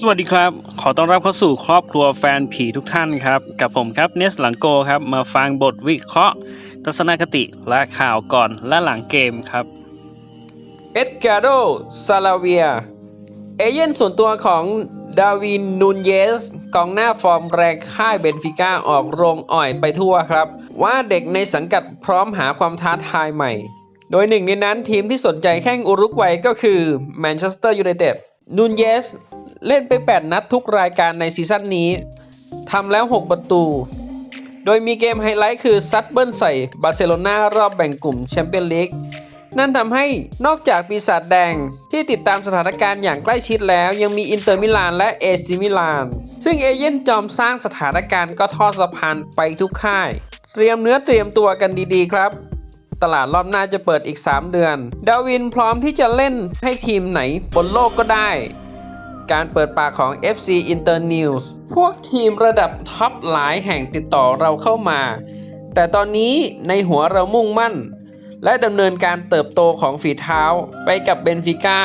สวัสดีครับ ขอต้อนรับเข้าสู่ครอบครัวแฟนผีทุกท่านครับ กับผมครับเนสหลังโกครับ มาฟังบทวิเคราะห์ ทัศนคติและข่าวก่อนและหลังเกมครับ เอ็ดการ์โด ซาลาเวีย เอเย่นส่วนตัวของดาวิน นูนเยส กองหน้าฟอร์มแรงค่ายเบนฟิก้าออกโรงอ่อยไปทั่วครับ ว่าเด็กในสังกัดพร้อมหาความท้าทายใหม่ โดยหนึ่งในนั้นทีมที่สนใจแข่งอุรุกวัยก็คือแมนเชสเตอร์ยูไนเต็ดนูนเยส เล่นไป 8 นัดทุกรายการในซีซั่นนี้ทำแล้ว 6 ประตู โดยมีเกมไฮไลท์คือซัดเบิ้ลใส่บาร์เซโลนารอบแบ่งกลุ่มแชมเปี้ยนลีกนั่นทำให้นอกจากปีศาจแดงที่ติดตามสถานการณ์อย่างใกล้ชิดแล้วยังมีอินเตอร์มิลานและเอซิมิลาน ซึ่งเอเย่นจอมสร้างสถานการณ์ก็ทอดสะพานไปทุกค่าย เตรียมเนื้อเตรียมตัวกันดีๆครับ ตลาดรอบหน้าจะเปิดอีก 3 เดือน ดาวินพร้อมที่จะเล่นให้ทีมไหนบนโลกก็ได้ การเปิดปากของ FC Inter News พวกทีมระดับท็อปหลายแห่งติดต่อเราเข้ามา แต่ตอนนี้ในหัวเรามุ่งมั่น และดำเนินการเติบโตของฝีเท้าไปกับเบนฟิก้า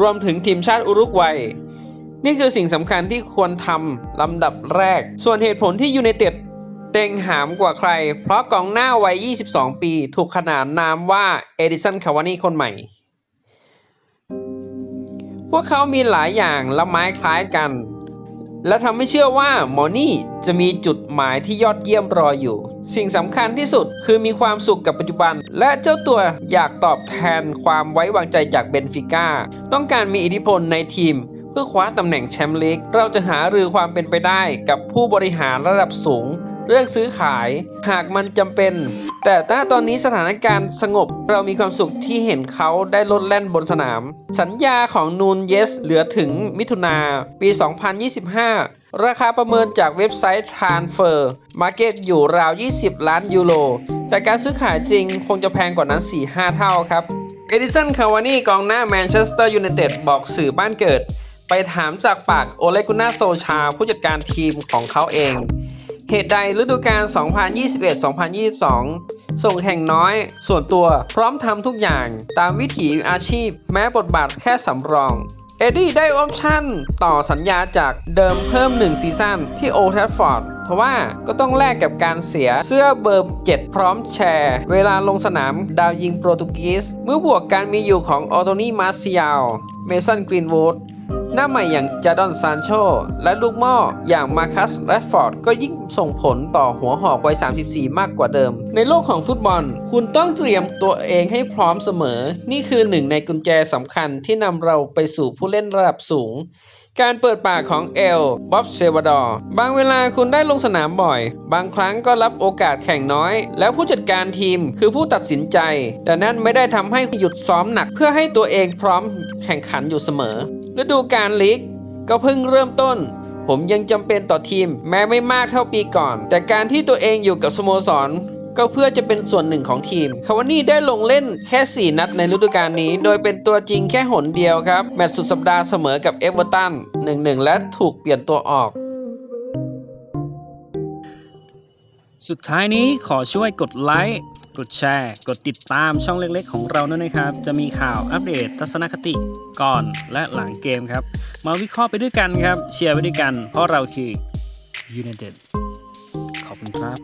รวมถึงทีมชาติอุรุกวัย นี่คือสิ่งสำคัญที่ควรทำลำดับแรก ส่วนเหตุผลที่ยูไนเต็ดเต็งหามกว่าใคร เพราะกองหน้าวัย 22 ปี ถูกขนานนามว่าเอดิสันคาวานีคนใหม่ พวกเขามีหลายอย่างละไม้คล้ายกัน และทำให้เชื่อว่าหมอนี่จะมีจุดหมายที่ยอดเยี่ยมรออยู่ สิ่งสำคัญที่สุดคือมีความสุขกับปัจจุบัน และเจ้าตัวอยากตอบแทนความไว้วางใจจากเบนฟิก้า ต้องการมีอิทธิพลในทีมเพื่อคว้าตำแหน่งแชมป์ลีก เราจะหารือความเป็นไปได้กับผู้บริหารระดับสูง เรื่องซื้อขาย หากมันจำเป็น แต่ถ้าตอนนี้สถานการณ์สงบ เรามีความสุขที่เห็นเขาได้ลดแล่นบนสนาม สัญญาของนูนเยสเหลือถึงมิถุนาปี 2025 ราคาประเมินจากเว็บไซต์ Transfer Market อยู่ราว 20 ล้านยูโรแต่การซื้อขายจริงคงจะแพงกว่านั้น 4-5 เท่าครับเอดิสันคาวานีกองหน้าแมนเชสเตอร์ยูไนเต็ดบอกสื่อบ้านเกิด ไปถามจากปากโอเลกุน่าโซชา ผู้จัดการทีมของเขาเอง เหตุใดฤดูกาล 2021-2022 ส่งแข่งน้อยส่วนตัวพร้อมทำทุกอย่างตามวิถีอาชีพ แม้บทบาทแค่สำรอง เอ็ดดี้ได้ออปชั่น ต่อสัญญาจากเดิมเพิ่ม 1 ซีซั่นที่โอท a ฟอร์ดทว่าก็ต้องแลกกับการเสียเสื้อเบอร์7พร้อมแชร์ เวลาลงสนามดาวยิงโปรตุเกสเมื่อบวกการมีอยู่ของออโตนีมาเซียลเมสันกรีนวูด หน้าใหม่อย่างจาดอนซานโช และลูกหม่ออย่างมาคัสแรดฟอร์ดก็ยิ่งส่งผลต่อหัวหอกวัย 34 มากกว่าเดิม ในโลกของฟุตบอล คุณต้องเตรียมตัวเองให้พร้อมเสมอ นี่คือหนึ่งในกุญแจสำคัญที่นำเราไปสู่ผู้เล่นระดับสูงการเปิดปากของเอลบ๊อบเซวาดอร์บางเวลาคุณได้ลงสนามบ่อย บางครั้งก็รับโอกาสแข่งน้อย แล้วผู้จัดการทีมคือผู้ตัดสินใจ แต่นั่นไม่ได้ทำให้หยุดซ้อมหนักเพื่อให้ตัวเองพร้อมแข่งขันอยู่เสมอ ฤดูกาลลีกก็เพิ่งเริ่มต้น ผมยังจำเป็นต่อทีม แม้ไม่มากเท่าปีก่อน แต่การที่ตัวเองอยู่กับสโมสรก็เพื่อจะเป็นส่วนหนึ่งของทีม คาวานี่ได้ลงเล่นแค่ 4 นัดในฤดูกาลนี้ โดยเป็นตัวจริงแค่หนเดียวครับ แมตช์สุดสัปดาห์เสมอกับเอเวอร์ตัน 1-1 และถูกเปลี่ยนตัวออก สุดท้ายนี้ขอช่วยกดไลค์ กดแชร์ กดติดตามช่องเล็กๆ ของเราด้วยนะครับ จะมีข่าวอัปเดตทัศนคติก่อนและหลังเกมครับ มาวิเคราะห์ไปด้วยกันครับ เชียร์ไปด้วยกัน เพราะเราคือ United ขอบคุณครับ